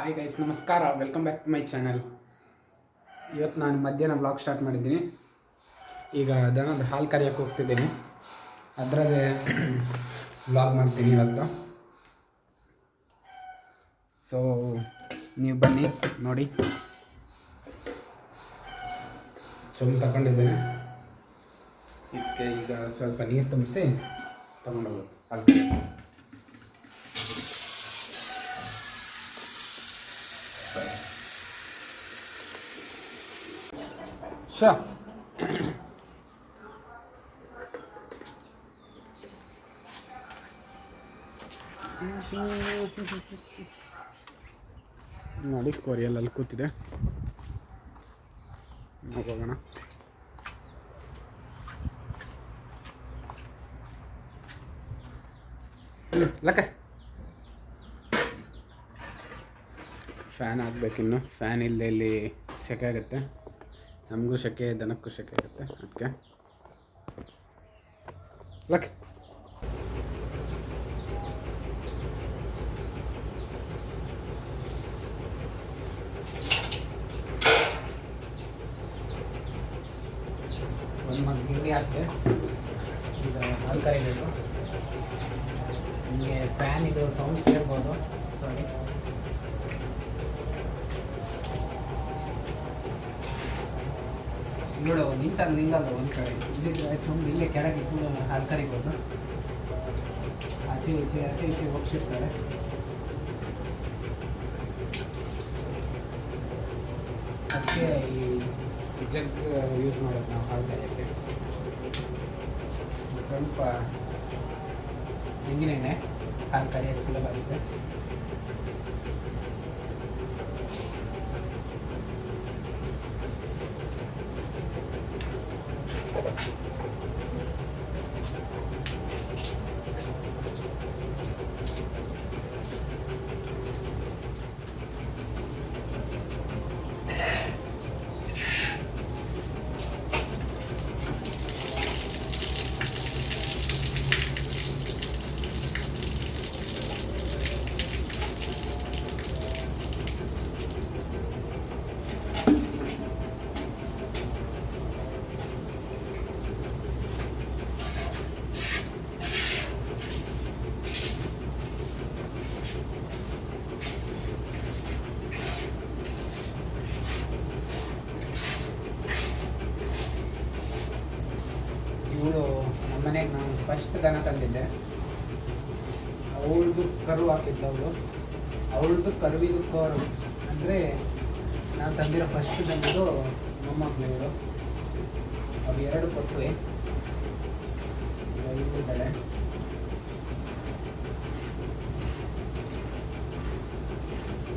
Hi guys ನಮಸ್ಕಾರ. Welcome back to my channel ಇವತ್ತು ನಾನು ಮಧ್ಯಾಹ್ನ ಬ್ಲಾಗ್ ಸ್ಟಾರ್ಟ್ ಮಾಡಿದ್ದೀನಿ. ಈಗ ದನದ ಹಾಲು ಕರೆಯೋಕ್ಕೆ ಹೋಗ್ತಿದ್ದೀನಿ. ಅದರದೇ ಬ್ಲಾಗ್ ಮಾಡ್ತೀನಿ ಇವತ್ತು. ಸೊ ನೀವು ಬನ್ನಿ, ನೋಡಿ. ಚೊಂಬು ತಗೊಂಡಿದ್ದೇನೆ. ಇದಕ್ಕೆ ಈಗ ಸ್ವಲ್ಪ ನೀರು ತುಂಬಿಸಿ ತೊಗೊಂಡೋಗೋದು. ಹಾಲು Sure. ನೋಡಿ ಕೊರಿಯಲ್ ಅಲ್ಲಿ ಕೂತಿದೆ ಹೋಗೋಣ ಲಕ್ಕ ಫ್ಯಾನ್ ಹಾಕ್ಬೇಕಿನ್ನು. ಫ್ಯಾನ್ ಇಲ್ಲದೆ ಇಲ್ಲಿ ಸೆಕೆ ಆಗುತ್ತೆ. ನಮಗೂ ಸೆಕೆ ದನಕ್ಕೂ ಸೆಕೆ ಆಗುತ್ತೆ. ಅದಕ್ಕೆ. ಲಕ್. ಒಂದು ಮಗ ಹಾಕ್ತೆ ಈಗ ನಿಮಗೆ ಫ್ಯಾನ್ ಇದು ಸೌಂಡ್ ಕೇಳ್ಬೋದು. ಸಾರಿ ನೋಡು ನಿಂತ ನಿಲ್ಲಲ್ಲ ಒಂದು ಕಡೆ. ಇಲ್ಲಿದ್ರೆ ತುಂಬ ಇಲ್ಲೇ ಕೆಳಗೆ ಕೂಡ ಹಾಲು ಕರಿಬೋದು ಆಚೆ ಈಚೆ ಆಚೆ ಈಚೆ ಹೋಗ್ಸಿರ್ತಾರೆ. ಅದಕ್ಕೆ ಈ ಜಗ್ ಯೂಸ್ ಮಾಡೋದು ನಾವು ಹಾಲು ಕರಿಯೋಕ್ಕೆ ಸ್ವಲ್ಪ ತೆಂಗಿನೆಣ್ಣೆ ಹಾಲು ಕರಿಯೋಕ್ಕೆ ಸುಲಭ ಆಗುತ್ತೆ. ಫಸ್ಟ್ ದನ ತಂದಿದ್ದೆ. ಅವಳದು ಕರು ಹಾಕಿದ್ಲು ಅವಳು. ಅವಳದು ಕರುವಿದು ಕರು. ಅಂದರೆ ನಾನು ತಂದಿರೋ ಫಸ್ಟ್ ದನದು ಮೊಮ್ಮಕ್ಕಳು ಅವು ಎರಡು ಕೊಟ್ಟುವೆ ಇದ್ದಾಳೆ.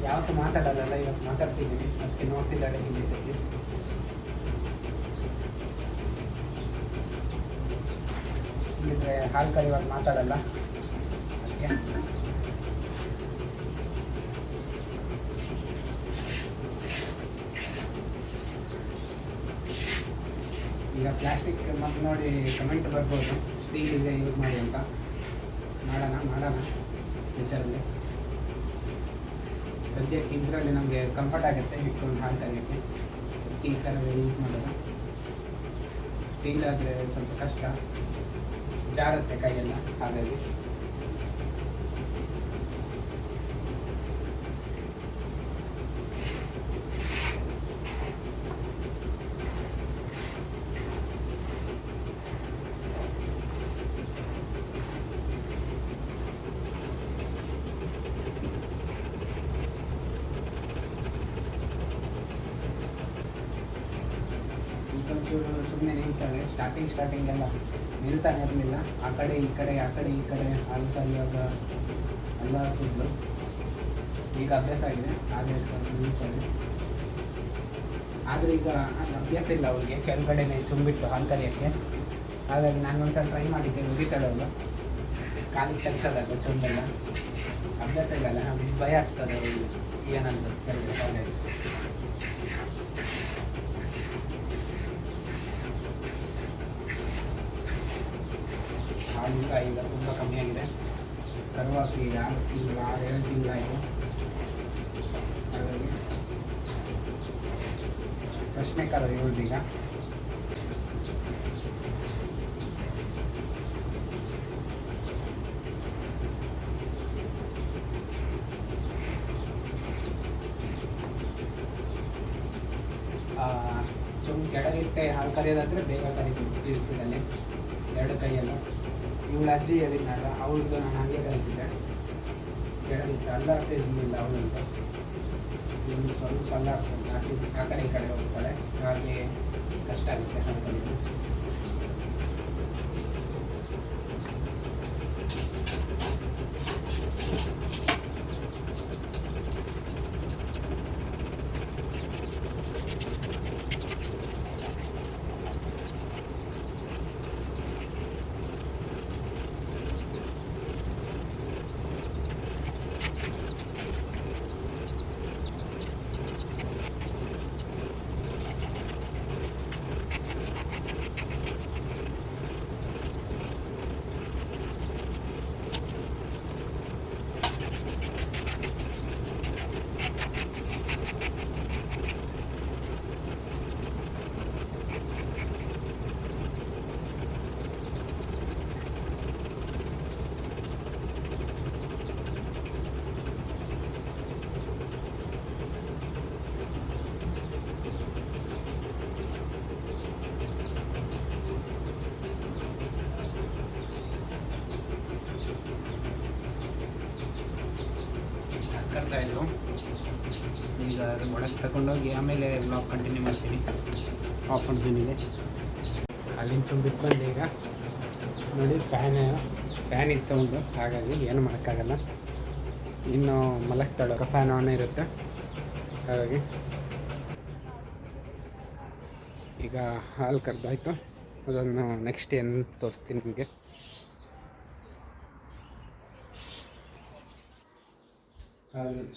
ಯಾವತ್ತು ಮಾತಾಡೋದಲ್ಲ ಇವತ್ತು ಮಾತಾಡ್ತಿದ್ದೀನಿ. ಅದಕ್ಕೆ ನೋಡ್ತಿದ್ದಾಳೆ ಹಿಂದೆ ಇಲ್ಲಿದ್ರೆ ಹಾಲು ಕರಿಯುವಾಗ ಮಾತಾಡಲ್ಲ. ಅದಕ್ಕೆ. ಈಗ ಪ್ಲಾಸ್ಟಿಕ್ ಮತ್ತೆ ನೋಡಿ ಕಮೆಂಟ್ ಬರ್ಬೋದು. ಸ್ಟೀಲ್ ಇದೆ ಯೂಸ್ ಮಾಡಿ ಅಂತ. ಮಾಡೋಣ ಮಾಡೋಣ. ಫ್ಯೂಚರಲ್ಲಿ ಸದ್ಯಕ್ಕೆ ಇದರಲ್ಲಿ ನಮಗೆ ಕಂಫರ್ಟ್ ಆಗುತ್ತೆ ಇಟ್ಕೊಂಡು ಹಾಲು ಕರಿಯೋಕ್ಕೆ ಈ ಥರ ಯೂಸ್ ಮಾಡೋದು. ಸ್ಟೀಲ್ ಆದರೆ ಸ್ವಲ್ಪ ಕಷ್ಟ. ಜಾರುತ್ತೆ ಕೈಯೆಲ್ಲ ಹಾಗಾಗಿ ಸುಮ್ಮನೆ ನಿಲ್ತಾಳೆ ಸ್ಟಾರ್ಟಿಂಗ್ ಸ್ಟಾರ್ಟಿಂಗ್ ಎಲ್ಲ ನಿಲ್ತಾನೆ ಇರಲಿಲ್ಲ. ಆ ಕಡೆ, ಈ ಕಡೆ, ಆ ಕಡೆ, ಈ ಕಡೆ ಹಾಲು ಇವಾಗ ಎಲ್ಲ ಕೂದಲು ಈಗ ಅಭ್ಯಾಸ ಆಗಿದೆ. ಆದರೆ ನಿಲ್ತಾನೆ ಆದರೆ ಈಗ ಅಭ್ಯಾಸ ಇಲ್ಲ ಅವರಿಗೆ. ಕೆಳಗಡೆನೆ ಚುಂಬಿಟ್ಟು ಹಾಲು ಕಲಿಯೋಕ್ಕೆ ಹಾಗಾಗಿ ನಾನು ಒಂದ್ಸಲ ಟ್ರೈ ಮಾಡಿದ್ದೆ. ಅವಳು ಕಾಲಿಗೆ ತಗ್ಸೋದಾಗ ಚುಂಬೆಲ್ಲ? ಅಭ್ಯಾಸ ಇಲ್ಲ ಭಯ ಆಗ್ತದೆ ಅವಳಿಗೆ ಏನಂತ ಕೆಳಗಡೆ आलूकाई तुम कमी तरवा आर तिंग आरु तिंग फस्टने कल हेल्दी चुम के हाँ करियोद बेग कल स्पीड स्पीडल ಇವಳ ಅಜ್ಜಿ ಹೇಳಿದ್ನಲ್ಲ ಅವಳದ್ದು ನಾನು ಹಾಗೆ ಕಲಿತಿದ್ದೆ ಕೆಳಗಿಟ್ಟು ಅಲ್ಲಾಡ್ತಾ ಇದ್ದಿಲ್ಲ ಅವಳಂತ. ನಿಮ್ಗೆ ಸ್ವಲ್ಪ ಅಲ್ಲಾಡ್ತಾ ಆ ಕಡೆ, ಈ ಕಡೆ ಹೋಗ್ತಾಳೆ. ಹಾಗೆ ಕಷ್ಟ ಆಗುತ್ತೆ ಹಾಲು ಕರೆಯೋದು ಕರ್ತಾ ಇದ್ರು. ಈಗ ಅದು ಒಳಗೆ ತಗೊಂಡೋಗಿ ಆಮೇಲೆ ಬ್ಲಾಗ್ ಕಂಟಿನ್ಯೂ ಮಾಡ್ತೀನಿ. ಆಫ್ ಇದೆ. ಅಲ್ಲಿಂದ ತುಂಬ ಬಂದೆ ಈಗ. ನೋಡಿ ಫ್ಯಾನ್ ಫ್ಯಾನ್ ಇದು ಸೌಂಡು ಹಾಗಾಗಿ ಏನು ಮಾಡೋಕ್ಕಾಗಲ್ಲ. ಇನ್ನು ಮಲಗ್ತಾಳೋರ ಫ್ಯಾನ್ ಆನ್ ಇರುತ್ತೆ. ಹಾಗಾಗಿ. ಈಗ ಹಾಲು ಕರೆದಾಯ್ತು. ಅದನ್ನು ನೆಕ್ಸ್ಟ್ ಏನು ತೋರಿಸ್ತೀನಿ ನಿಮಗೆ?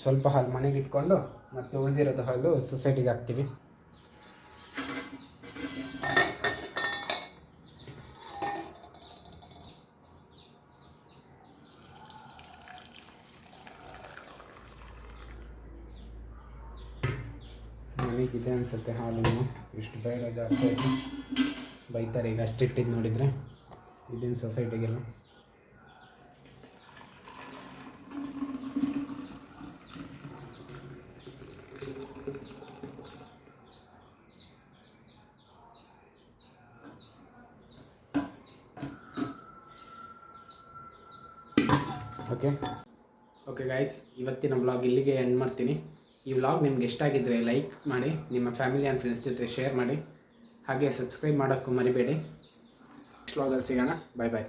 ಸ್ವಲ್ಪ ಹಾಲು ಮನೆಗೆ ಇಟ್ಕೊಂಡು ಮತ್ತು ಉಳಿದಿರೋದು ಹಾಲು ಸೊಸೈಟಿಗೆ ಹಾಕ್ತೀವಿ. ಇದೆ ಅನಿಸುತ್ತೆ ಹಾಲು ಇಷ್ಟು ಬೇಗ ಜಾಸ್ತಿ ಆಯಿತು. ಬೈತಾರೆ ಈಗ ಅಷ್ಟಿಟ್ಟಿದ್ದು ನೋಡಿದರೆ. ಇದೇನು ಸೊಸೈಟಿಗೆಲ್ಲ. ಓಕೆ ಓಕೆ ಗಾಯ್ಸ್ ಇವತ್ತಿನ ವ್ಲಾಗ್ ಇಲ್ಲಿಗೆ ಎಂಡ್ ಮಾಡ್ತೀನಿ. ಈ ವ್ಲಾಗ್ ನಿಮ್ಗೆ ಇಷ್ಟ ಆಗಿದ್ದರೆ ಲೈಕ್ ಮಾಡಿ, ನಿಮ್ಮ ಫ್ಯಾಮಿಲಿ ಆ್ಯಂಡ್ ಫ್ರೆಂಡ್ಸ್ ಜೊತೆ ಶೇರ್ ಮಾಡಿ. ಹಾಗೆ ಸಬ್ಸ್ಕ್ರೈಬ್ ಮಾಡೋಕ್ಕೂ ಮರಿಬೇಡಿ. ವ್ಲಾಗಲ್ಲಿ ಸಿಗೋಣ. ಬಾಯ್ ಬಾಯ್